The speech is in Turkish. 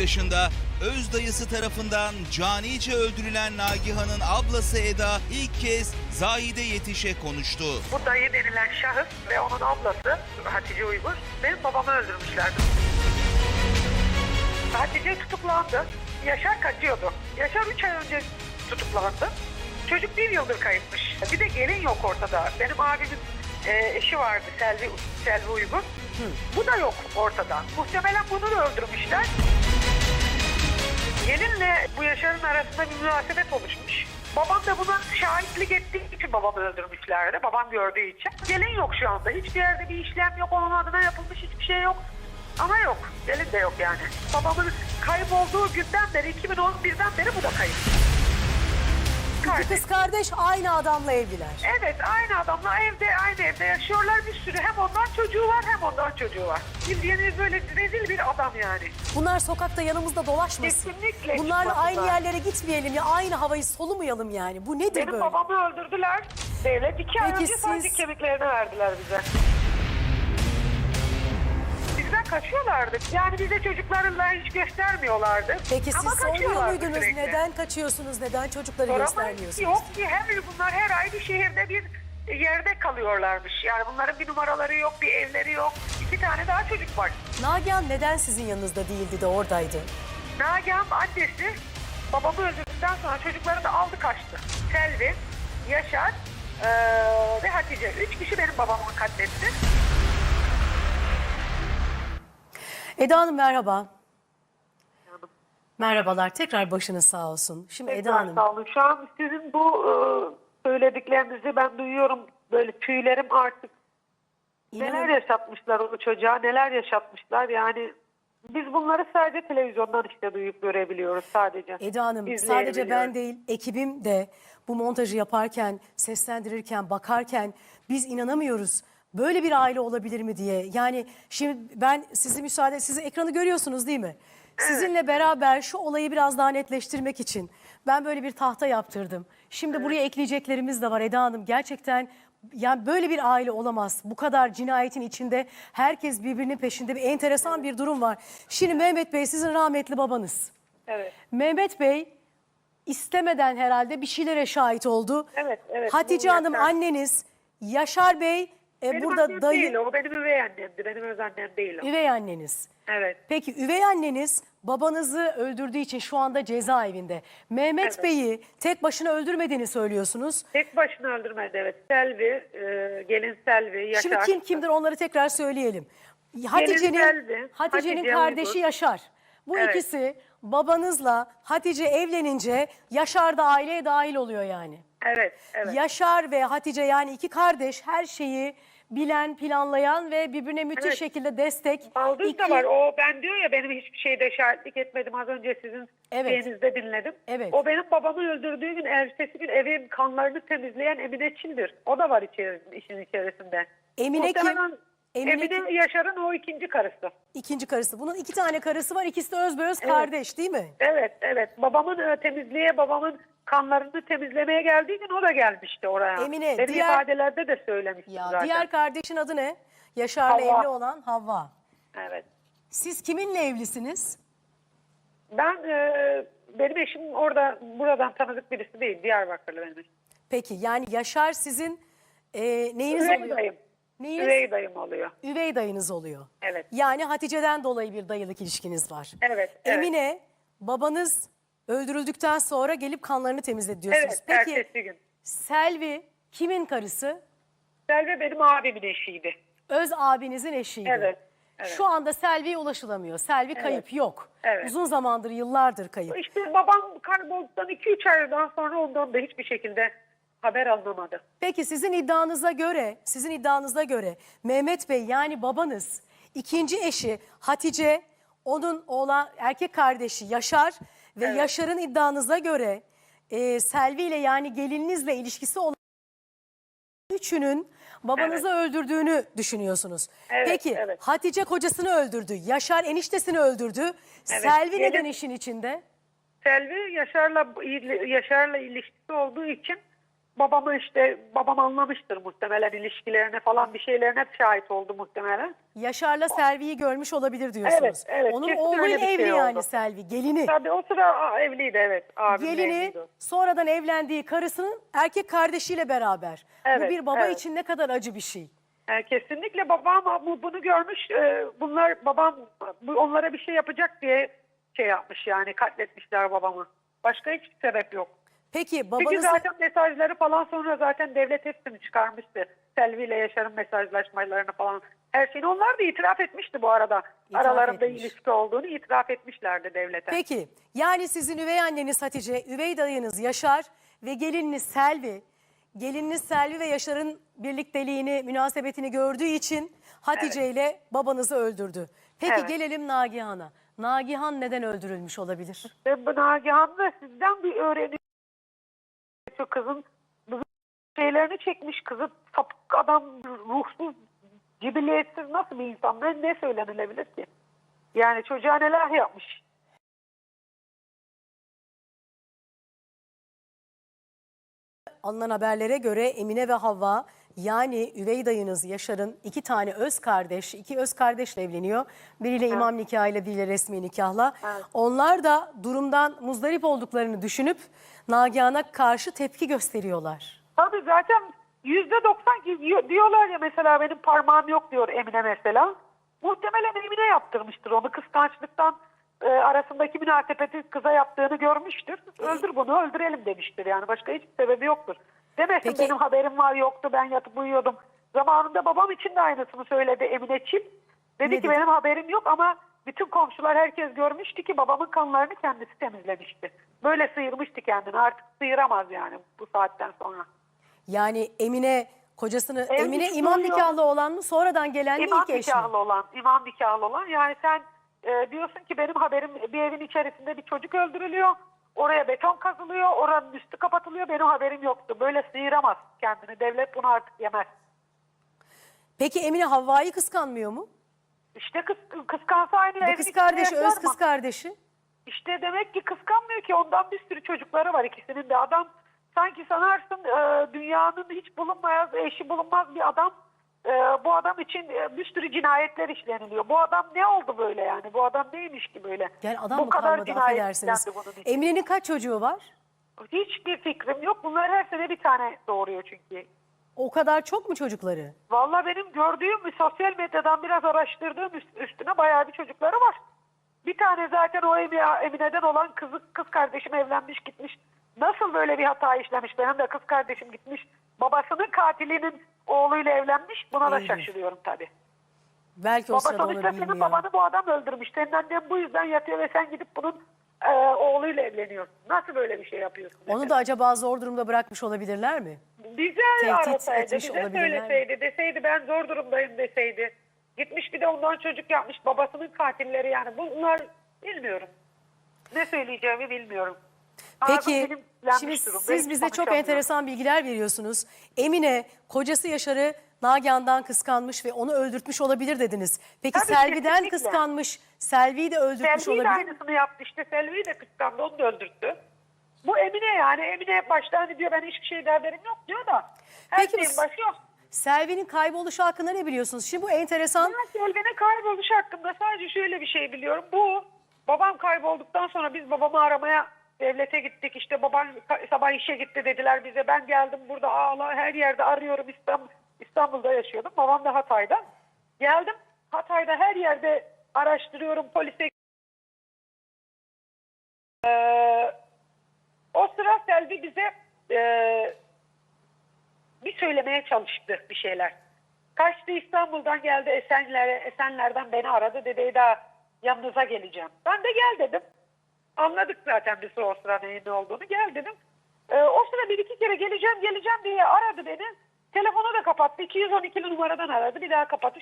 yaşında öz dayısı tarafından canice öldürülen Nagihan'ın ablası Eda ilk kez Zahide Yetiş'e konuştu. Bu dayı denilen şahıs ve onun ablası Hatice Uygur benim babamı öldürmüşlerdi. Hatice tutuklandı. Yaşar kaçıyordu. Yaşar 3 ay önce tutuklandı. Çocuk bir yıldır kayıpmış. Bir de gelin yok ortada. Benim abimin e, eşi vardı Selvi, Selvi Uygur. Bu da yok ortada. Muhtemelen bunu da öldürmüşler. Gelinle bu Yaşar'ın arasında bir münasebet oluşmuş. Babam da buna şahitlik ettiği için babamı öldürmüşlerdi. Babam gördüğü için. Gelin yok şu anda. Hiçbir yerde bir işlem yok. Onun adına yapılmış hiçbir şey yok. Ama yok. Gelin de yok yani. Babamın kaybolduğu günden beri 2011'den beri bu da kayıp. İki Kardeş. kız kardeş aynı adamla evliler. Evet aynı adamla evde aynı evde yaşıyorlar bir sürü. Hem ondan çocuğu var hem ondan çocuğu var. Bildiğiniz böyle rezil bir adam yani. Bunlar sokakta yanımızda dolaşmasın. Kesinlikle Bunlarla aynı yerlere gitmeyelim ya aynı havayı solumayalım yani. Bu nedir Benim böyle? babamı öldürdüler. Devlet iki ay Peki önce sadece siz- kemiklerini verdiler bize. Kaçıyorlardı. Yani bize çocuklarla hiç göstermiyorlardı. Peki siz sormuyor muydunuz sürekli. neden kaçıyorsunuz, neden çocukları Soramayız. göstermiyorsunuz? Yok ki her bunlar her ay bir şehirde bir yerde kalıyorlarmış. Yani bunların bir numaraları yok, bir evleri yok. İki tane daha çocuk var. Nagihan neden sizin yanınızda değildi de oradaydı? Nagihan annesi babamı öldürdükten sonra çocukları da aldı kaçtı. Selvi, Yaşar eee, ve Hatice. Üç kişi benim babamı katletti. Eda Hanım merhaba. Merhabalar. Tekrar başınız sağ olsun. Şimdi Eda Tekrar Hanım. sağ olun. Şu an sizin bu e, söylediklerinizi ben duyuyorum. Böyle tüylerim artık. Neler İnanın, yaşatmışlar o çocuğa, neler yaşatmışlar. Yani biz bunları sadece televizyondan işte duyup görebiliyoruz sadece. Eda Hanım sadece ben değil ekibim de bu montajı yaparken, seslendirirken, bakarken biz inanamıyoruz. Böyle bir aile olabilir mi diye. Yani şimdi ben sizi müsaade, sizi ekranı görüyorsunuz değil mi? Sizinle beraber şu olayı biraz daha netleştirmek için ben böyle bir tahta yaptırdım. Şimdi buraya ekleyeceklerimiz de var Eda Hanım. Gerçekten yani böyle bir aile olamaz. Bu kadar cinayetin içinde herkes birbirinin peşinde bir enteresan bir durum var. Şimdi Mehmet Bey sizin rahmetli babanız. Evet. Mehmet Bey istemeden herhalde bir şeylere şahit oldu. Evet, evet. Hatice Hanım Yaşar. anneniz, Yaşar Bey e, Benim burada annem dayı, değil o. Benim üvey annemdi. Benim öz annem değil o. üvey anneniz. Evet. Peki üvey anneniz babanızı öldürdüğü için şu anda cezaevinde. Mehmet Evet. Bey'i tek başına öldürmediğini söylüyorsunuz. Tek başına öldürmedi evet. Selvi, e, gelin Selvi, Yaşar. Şimdi kim kimdir onları tekrar söyleyelim. Hatice'nin Selvi, Hatice'nin Hatice kardeşi Uygur. Yaşar. Bu Evet. ikisi babanızla Hatice evlenince Yaşar da aileye dahil oluyor yani. Evet, evet. Yaşar ve Hatice yani iki kardeş her şeyi bilen, planlayan ve birbirine müthiş Evet. şekilde destek. Baldız da İki- var. O ben diyor ya benim hiçbir şeyde şahitlik etmedim. Az önce sizin Evet. şeyinizde dinledim. Evet. O benim babamı öldürdüğü gün ertesi gün evin kanlarını temizleyen Emine Çildir. O da var içerisinde, işin içerisinde. Emine kim? Muhtemelen Emine Emine, kim? Yaşar'ın o ikinci karısı. ikinci karısı. Bunun iki tane karısı var. İkisi de özbeöz kardeş değil mi? Evet, evet. Babamın e, temizliğe, babamın kanlarını temizlemeye geldiği gün o da gelmişti oraya. Emine, Benim diğer- ifadelerde de söylemiştim Ya zaten. diğer kardeşin adı ne? Yaşar'la Havva. evli olan Havva. Evet. Siz kiminle evlisiniz? Ben, e, benim eşim orada, buradan tanıdık birisi değil. Diyarbakırlı benim. Peki yani Yaşar sizin e, neyiniz Üvey oluyor? dayım. Neyiniz? Üvey dayım oluyor. Üvey dayınız oluyor. Evet. Yani Hatice'den dolayı bir dayılık ilişkiniz var. Evet, evet. Emine babanız öldürüldükten sonra gelip kanlarını temizledi diyorsunuz. Evet, Peki ertesi gün. Selvi kimin karısı? Selvi benim abimin eşiydi. Öz abinizin eşiydi. Evet, evet. Şu anda Selvi'ye ulaşılamıyor. Selvi kayıp yok. Evet. Uzun zamandır, yıllardır kayıp. İşte babam kaybolduktan 2-3 aydan sonra ondan da hiçbir şekilde haber alınamadı. Peki sizin iddianıza göre, sizin iddianıza göre Mehmet Bey yani babanız ikinci eşi Hatice, onun oğlan erkek kardeşi Yaşar ve Evet. Yaşar'ın iddianıza göre e, Selvi ile yani gelininizle ilişkisi olan üçünün babanızı öldürdüğünü düşünüyorsunuz. Evet, Peki evet. Hatice kocasını öldürdü, Yaşar eniştesini öldürdü. Selvi gelin- neden işin içinde? Selvi Yaşar'la Yaşar'la ilişkisi olduğu için babamı işte babam anlamıştır muhtemelen ilişkilerine falan bir şeylerine şahit oldu muhtemelen. Yaşar'la Selvi'yi görmüş olabilir diyorsunuz. Evet, evet, Onun kesin oğlu evli şey yani oldu. Selvi, gelini. Tabii o sıra evliydi evet. Gelini evliydi. sonradan evlendiği karısının erkek kardeşiyle beraber. Bu Evet, bir baba evet. için ne kadar acı bir şey. Yani kesinlikle babam bu- bunu görmüş. e, Bunlar babam bu- onlara bir şey yapacak diye şey yapmış yani katletmişler babamı. Başka hiçbir sebep yok. Peki Çünkü babanız zaten mesajları falan sonra zaten devlet hepsini çıkarmıştı. Selvi ile Yaşar'ın mesajlaşmalarını falan. Her şeyini onlar da itiraf etmişti bu arada. İtiraf Aralarında etmiş. ilişki olduğunu itiraf etmişlerdi devlete. Peki yani sizin üvey anneniz Hatice, üvey dayınız Yaşar ve gelininiz Selvi, gelininiz Selvi ve Yaşar'ın birlikteliğini, münasebetini gördüğü için Hatice ile babanızı öldürdü. Peki Evet. gelelim Nagihan'a. Nagihan neden öldürülmüş olabilir? Ve bu Nagihan'da sizden bir öğreniyor. Şu kızın şeylerini çekmiş kızı sapık adam ruhsuz cibiliyetsiz nasıl bir insan ne, ne söylenilebilir ki? Yani çocuğa neler yapmış. Alınan haberlere göre Emine ve Havva yani üvey dayınız Yaşar'ın iki tane öz kardeş, iki öz kardeşle evleniyor. Biriyle imam nikahıyla, biriyle resmi nikahla. Evet. Onlar da durumdan muzdarip olduklarını düşünüp Nagihan'a karşı tepki gösteriyorlar. Tabii zaten yüzde doksan diyorlar ya mesela benim parmağım yok diyor Emine mesela. Muhtemelen Emine yaptırmıştır onu kıskançlıktan e, arasındaki münasebeti kıza yaptığını görmüştür. Öldür bunu öldürelim demiştir yani başka hiçbir sebebi yoktur. Demesin Peki- benim haberim var yoktu ben yatıp uyuyordum. Zamanında babam için de aynısını söyledi Emine Çip. Dedi Ne ki dedi? benim haberim yok ama bütün komşular herkes görmüştü ki babamın kanlarını kendisi temizlemişti. Böyle sıyırmıştı kendini artık sıyıramaz yani bu saatten sonra. Yani Emine kocasını, Evli Emine imam nikahlı olan mı sonradan gelen mi İmam ilk eş mi? nikahlı olan, imam nikahlı olan. Yani sen e, diyorsun ki benim haberim bir evin içerisinde bir çocuk öldürülüyor. Oraya beton kazılıyor, oranın üstü kapatılıyor. Benim haberim yoktu. Böyle sıyıramaz kendini. Devlet bunu artık yemez. Peki Emine Havva'yı kıskanmıyor mu? İşte kız, kıskansa aynı Bu evin kız içinde kardeşi, yaşar öz mı? kız kardeşi. İşte demek ki kıskanmıyor ki ondan bir sürü çocukları var ikisinin de. Adam sanki sanarsın e, dünyanın hiç bulunmaz, eşi bulunmaz bir adam. E, bu adam için e, bir sürü cinayetler işleniliyor. Bu adam ne oldu böyle yani? Bu adam neymiş ki böyle? Yani adam bu mı kalmadı cinayet affedersiniz. işlendi bunun için. Emine'nin kaç çocuğu var? Hiçbir fikrim yok. Bunlar her sene bir tane doğuruyor çünkü. O kadar çok mu çocukları? Vallahi benim gördüğüm sosyal medyadan biraz araştırdığım üst- üstüne bayağı bir çocukları var. Bir tane zaten o Emi- Emine'den olan kızı, kız kardeşim evlenmiş gitmiş. Nasıl böyle bir hata işlemiş? Benim de kız kardeşim gitmiş. Babasının katilinin oğluyla evlenmiş. Buna da şaşırıyorum tabii. Belki o Baba sırada onu sonuçta senin babanı bu adam öldürmüş. Senin annen bu yüzden yatıyor ve sen gidip bunun e, oğluyla evleniyorsun. Nasıl böyle bir şey yapıyorsun? Onu da acaba zor durumda bırakmış olabilirler mi? Bize Tehdit arasaydı, etmiş bize olabilirler mi? söyleseydi, deseydi ben zor durumdayım deseydi. Gitmiş bir de ondan çocuk yapmış babasının katilleri yani. Bunlar bilmiyorum. Ne söyleyeceğimi bilmiyorum. Peki şimdi siz bize çok enteresan bilgiler veriyorsunuz. Emine kocası Yaşar'ı Nagihan'dan kıskanmış ve onu öldürtmüş olabilir dediniz. Peki Tabii, Selvi'den kesinlikle. kıskanmış, Selvi'yi de öldürtmüş Selvi de olabilir. aynısını yaptı işte. Selvi'yi de kıskandı onu da öldürttü. Bu Emine yani. Emine başta hani diyor ben hiçbir şeyde haberim yok diyor da. Her Peki şeyin başı yok. Selvi'nin kayboluşu hakkında ne biliyorsunuz? Şimdi bu enteresan. Ben Selvi'nin kayboluşu hakkında sadece şöyle bir şey biliyorum. Bu babam kaybolduktan sonra biz babamı aramaya devlete gittik. İşte babam ka- sabah işe gitti dediler bize. Ben geldim burada ağla her yerde arıyorum İstanbul, İstanbul'da yaşıyordum. Babam da Hatay'da. Geldim Hatay'da her yerde araştırıyorum polise. Ee, o sıra Selvi bize e, bir söylemeye çalıştı bir şeyler. Kaçtı İstanbul'dan geldi Esenler'e, Esenler'den beni aradı dedi daha yanınıza geleceğim. Ben de gel dedim. Anladık zaten biz o sıra neyin ne olduğunu. Gel dedim. Ee, o sıra bir iki kere geleceğim geleceğim diye aradı beni. Telefonu da kapattı. 212'li numaradan aradı. Bir daha kapattı.